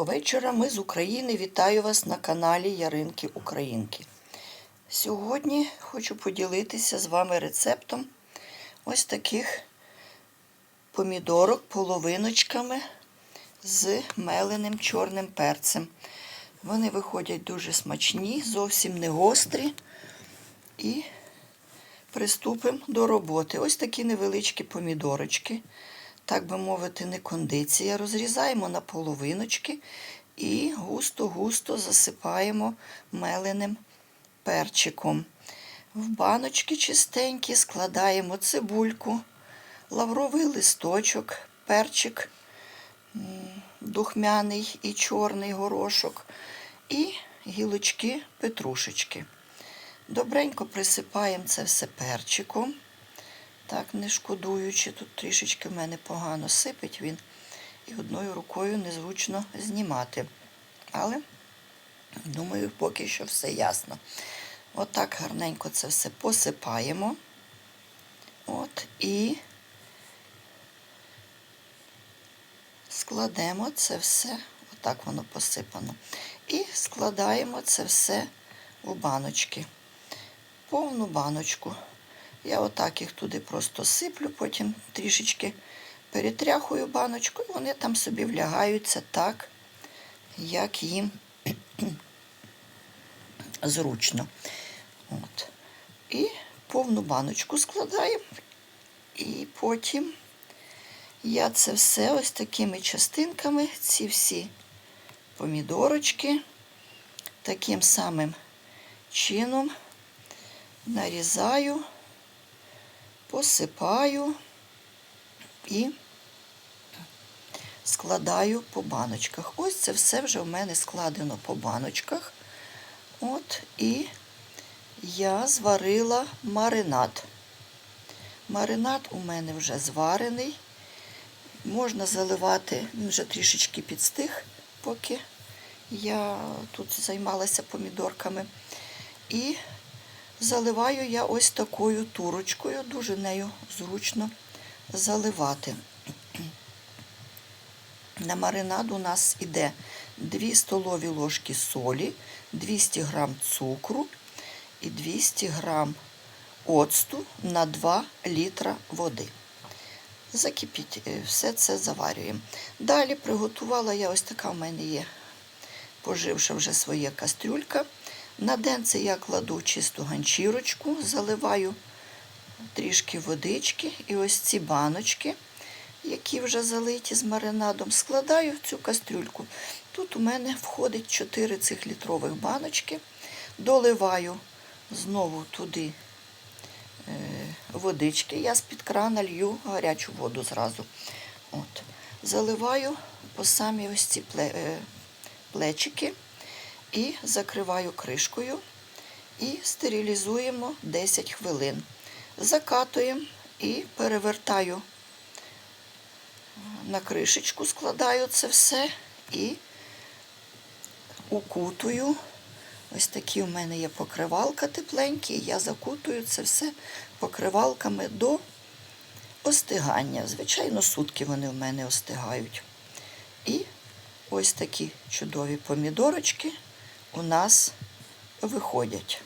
Вечора ми з України вітаю вас на каналі Яринки Українки. Сьогодні хочу поділитися з вами рецептом ось таких помідорок половиночками з меленим чорним перцем. Вони виходять дуже смачні, зовсім не гострі. І приступимо до роботи. Ось такі невеличкі помідорочки так би мовити, не кондиція. Розрізаємо на половиночки і густо-густо засипаємо меленим перчиком. В баночки чистенькі складаємо цибульку, лавровий листочок, перчик духмяний і чорний горошок, і гілочки петрушечки. Добренько присипаємо це все перчиком. Так, не шкодуючи, тут трішечки в мене погано сипить він і одною рукою незручно знімати. Але, думаю, поки що все ясно. Отак От гарненько це все посипаємо. От, І складемо це все, отак воно посипано. І складаємо це все у баночки. Повну баночку. Я отак їх туди просто сиплю, потім трішечки перетряхую баночку, і вони там собі влягаються так, як їм зручно. От. І повну баночку складаємо. І потім я це все ось такими частинками, ці всі помідорочки, таким самим чином нарізаю посипаю і складаю по баночках. Ось це все вже в мене складено по баночках. От, і я зварила маринад. Маринад у мене вже зварений. Можна заливати, він вже трішечки підстиг, поки я тут займалася помідорками. І Заливаю я ось такою турочкою, дуже нею зручно заливати. На маринад у нас іде 2 столові ложки солі, 200 г цукру і 200 г оцту на 2 літра води. Закипіть, е, все це заварюємо. Далі приготувала я ось така в мене є, поживша вже своя кастрюлька. На денце я кладу чисту ганчірочку, заливаю трішки водички і ось ці баночки, які вже залиті з маринадом, складаю в цю кастрюльку. Тут у мене входить 4 цих літрових баночки, доливаю знову туди е, водички. Я з-під крана лью гарячу воду зразу. От. Заливаю по самі ось ці е, плечики і закриваю кришкою і стерилізуємо 10 хвилин. Закатуємо і перевертаю на кришечку, складаю це все і укутую. Ось такі у мене є покривалка тепленькі, я закутую це все покривалками до остигання. Звичайно, сутки вони в мене остигають. І ось такі чудові помідорочки у нас виходять.